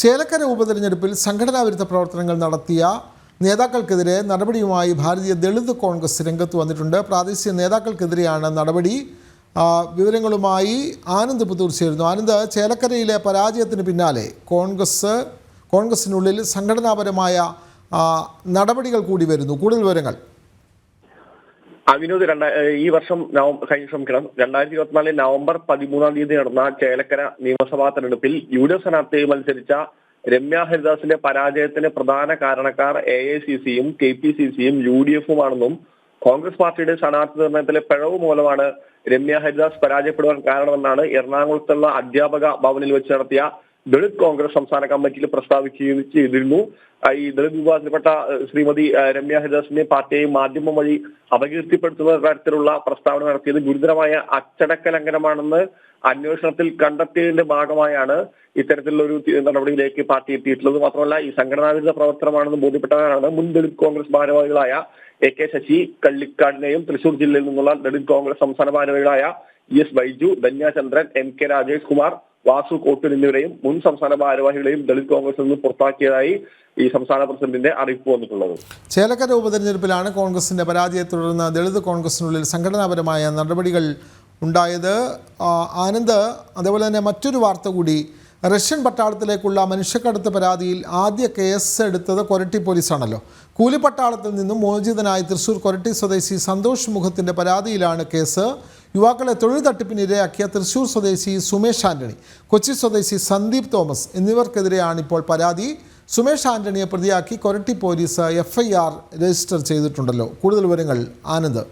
ചേലക്കര ഉപതെരഞ്ഞെടുപ്പിൽ സംഘടനാ വിരുദ്ധ പ്രവർത്തനങ്ങൾ നടത്തിയ നേതാക്കൾക്കെതിരെ നടപടിയുമായി ഭാരതീയ ദളിത് കോൺഗ്രസ് രംഗത്ത് വന്നിട്ടുണ്ട്. പ്രാദേശിക നേതാക്കൾക്കെതിരെയാണ് നടപടി. വിവരങ്ങളുമായി ആനന്ദ് പുത്തൂർ ചേരുന്നു ആനന്ദ് ചേലക്കരയിലെ പരാജയത്തിന് പിന്നാലെ കോൺഗ്രസ് കോൺഗ്രസിനുള്ളിൽ സംഘടനാപരമായ നടപടികൾ കൂടി വരുന്നു. കൂടുതൽ വിവരങ്ങൾ. വിനോദ് രണ്ടാ ഈ വർഷം നവംബർ കഴിഞ്ഞ ശ്രമിക്കണം. രണ്ടായിരത്തി ഇരുപത്തിനാല് നവംബർ പതിമൂന്നാം തീയതി നടന്ന ചേലക്കര നിയമസഭാ തെരഞ്ഞെടുപ്പിൽ യു ഡി എഫ് സ്ഥാനാർത്ഥിയായി മത്സരിച്ച രമ്യ ഹരിദാസിന്റെ പരാജയത്തിന് പ്രധാന കാരണക്കാർ എ ഐ സി സിയും കെ പി സി സിയും യു ഡി എഫുമാണെന്നും കോൺഗ്രസ് പാർട്ടിയുടെ സ്ഥാനാർത്ഥി നിർണയത്തിലെ പിഴവ് മൂലമാണ് രമ്യ ഹരിദാസ് പരാജയപ്പെടുവാൻ കാരണമെന്നാണ് എറണാകുളത്തുള്ള അധ്യാപക ഭവനിൽ വെച്ച് നടത്തിയ ദളിത് കോൺഗ്രസ് സംസ്ഥാന കമ്മിറ്റിയിൽ പ്രസ്താവിക്കുകയും ചെയ്തിരുന്നു. ഈ ദളിത് വിഭാഗത്തിൽപ്പെട്ട ശ്രീമതി രമ്യ ഹരിദാസിനെ പാർട്ടിയെയും മാധ്യമം വഴി അപകീർത്തിപ്പെടുത്തുന്ന തരത്തിലുള്ള പ്രസ്താവന നടത്തിയത് ഗുരുതരമായ അച്ചടക്ക ലംഘനമാണെന്ന് അന്വേഷണത്തിൽ കണ്ടെത്തിയതിന്റെ ഭാഗമായാണ് ഇത്തരത്തിലുള്ള ഒരു നടപടിയിലേക്ക് പാർട്ടി എത്തിയിട്ടുള്ളത്. മാത്രമല്ല ഈ സംഘടനാവിരുദ്ധ പ്രവർത്തനമാണെന്ന് ബോധ്യപ്പെട്ടവരാണ് മുൻ ദളിത് കോൺഗ്രസ് ഭാരവാഹികളായ എ കെ ശശി കള്ളിക്കാടിനെയും തൃശൂർ ജില്ലയിൽ നിന്നുള്ള ദളിത് കോൺഗ്രസ് സംസ്ഥാന ഭാരവാഹികളായ E S Baiju Dhanya Chandran M K Rajesh Kumar Vasu Kottoor എന്നിവരെയും മുൻ സംസ്ഥാന ഭാരവാഹികളെയും ദളിത് കോൺഗ്രസിൽ നിന്ന് പുറത്താക്കിയതായി ഈ സംസ്ഥാന പ്രസിഡന്റിന്റെ അറിയിപ്പ് വന്നിട്ടുള്ളത്. ചേലക്കര ഉപതെരഞ്ഞെടുപ്പിലാണ് കോൺഗ്രസിന്റെ പരാജയത്തെ തുടർന്ന് ദളിത് കോൺഗ്രസിനുള്ളിൽ സംഘടനാപരമായ നടപടികൾ ഉണ്ടായത്. ആനന്ദ് അതേപോലെ തന്നെ മറ്റൊരു വാർത്ത കൂടി. റഷ്യൻ പട്ടാളത്തിലേക്കുള്ള മനുഷ്യക്കടത്ത് പരാതിയിൽ ആദ്യ കേസ് എടുത്തത് കൊരട്ടി പോലീസാണല്ലോ. കൂലിപ്പട്ടാളത്തിൽ നിന്നും മോചിതനായ തൃശൂർ കൊരട്ടി സ്വദേശി സന്തോഷ് മുഖത്തിന്റെ പരാതിയിലാണ് കേസ്. യുവാക്കളെ തൊഴിൽ തട്ടിപ്പിന് ഇരയാക്കിയ തൃശൂർ സ്വദേശി സുമേഷ് ആന്റണി കൊച്ചി സ്വദേശി സന്ദീപ് തോമസ് എന്നിവർക്കെതിരെയാണ് ഇപ്പോൾ പരാതി. സുമേഷ് ആന്റണിയെ പ്രതിയാക്കി കൊരട്ടി പോലീസ് എഫ് രജിസ്റ്റർ ചെയ്തിട്ടുണ്ടല്ലോ. കൂടുതൽ വിവരങ്ങൾ ആനന്ദ്.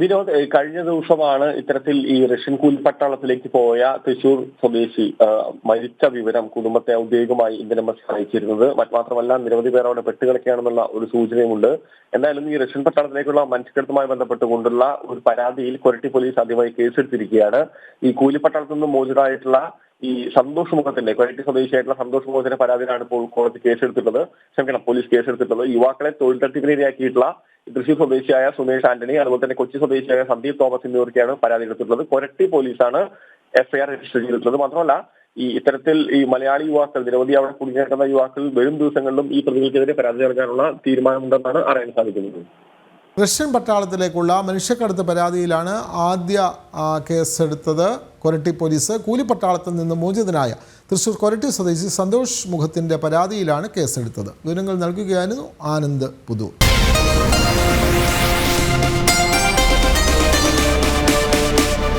വിനോദ് കഴിഞ്ഞ ദിവസമാണ് ഇത്തരത്തിൽ ഈ റഷ്യൻ കൂലിപ്പട്ടാളത്തിലേക്ക് പോയ തൃശൂർ സ്വദേശി മരിച്ച വിവരം കുടുംബത്തെ ഔദ്യോഗികമായി ഇന്ത്യൻ എംബസി അറിയിച്ചിരുന്നത്. മാത്രമല്ല നിരവധി പേർ അവിടെ പെട്ടുകിടക്കുകയാണെന്നുള്ള ഒരു സൂചനയുമുണ്ട്. എന്തായാലും ഈ റഷ്യൻ പട്ടാളത്തിലേക്കുള്ള മനുഷ്യക്കടത്തുമായി ബന്ധപ്പെട്ടുകൊണ്ടുള്ള ഒരു പരാതിയിൽ കൊരട്ടി പോലീസ് ആദ്യമായി കേസെടുത്തിരിക്കുകയാണ്. ഈ കൂലിപ്പട്ടാളത്തിൽ നിന്ന് മോചിതമായിട്ടുള്ള ഈ സന്തോഷ് മുഖത്തിന്റെ കൊയറ്റി സ്വദേശിയായിട്ടുള്ള സന്തോഷ് മുഖത്തിന്റെ പരാതിയിലാണ് ഇപ്പോൾ കോടതി കേസെടുത്തിട്ടുള്ളത്. ക്ഷമിക്കണം പോലീസ് കേസെടുത്തിട്ടുള്ളത്. യുവാക്കളെ തൊഴിൽ തട്ടിപ്പിനിരയാക്കിയിട്ടുള്ള തൃശൂർ സ്വദേശിയായ സുമേഷ് ആന്റണി അതുപോലെ തന്നെ കൊച്ചി സ്വദേശിയായ സന്ദീപ് തോമസ് എന്നിവർക്കാണ് പരാതി എടുത്തിട്ടുള്ളത്. കൊരട്ടി പോലീസാണ് എഫ്ഐആർ രജിസ്റ്റർ ചെയ്തിട്ടുള്ളത്. മാത്രമല്ല ഈ ഇത്തരത്തിൽ ഈ മലയാളി യുവാക്കൾ നിരവധി അവിടെ കുടുങ്ങിക്കിടക്കുന്ന യുവാക്കൾ വരും ദിവസങ്ങളിലും ഈ പ്രതികൾക്കെതിരെ പരാതി നൽകാനുള്ള തീരുമാനമുണ്ടെന്നാണ് അറിയാൻ സാധിക്കുന്നത്. റഷ്യൻ പട്ടാളത്തിലേക്കുള്ള മനുഷ്യക്കടത്ത് പരാതിയിലാണ് ആദ്യ കേസെടുത്തത്. കൊരട്ടി പോലീസ് കൂലിപ്പട്ടാളത്തിൽ നിന്ന് മോചിതനായ തൃശൂർ കൊരട്ടി സ്വദേശി സന്തോഷ് മുഖത്തിന്റെ പരാതിയിലാണ് കേസെടുത്തത്. വിവരങ്ങൾ നൽകുകയായിരുന്നു ആനന്ദ് പുതൂർ